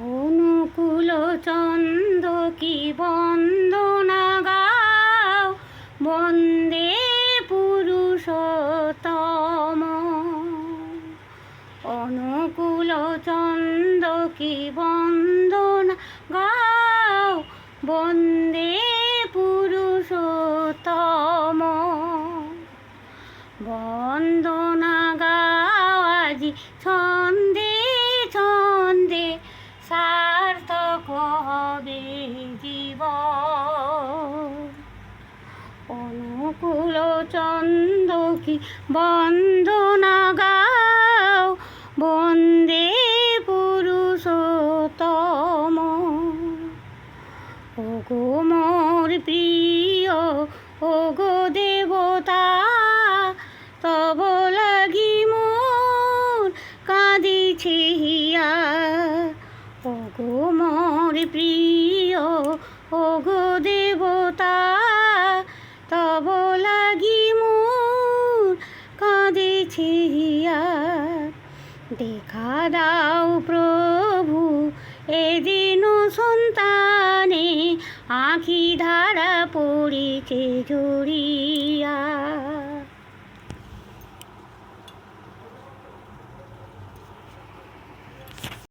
অনুকূল চন্দ কি বন্দনা গাও? বন্দে পুরুষতম অনুকূল চন্দ কি বন্দনা গাও? বন্দে হবে অনুকূল চন্দ কি বন্দনা গাও? বন্দে পুরুষোত্তম। ওগো মোর প্রিয়, ওগো দেবতা, তব লাগি মোর কাঁদিছি হিয়া। ওগো মোর প্রিয়, ওগো দেবতা, তব লাগি মোর দেখা দাও প্রভু, এদিন সন্তানে আখি ধারা পড়িছে জড়িয়া।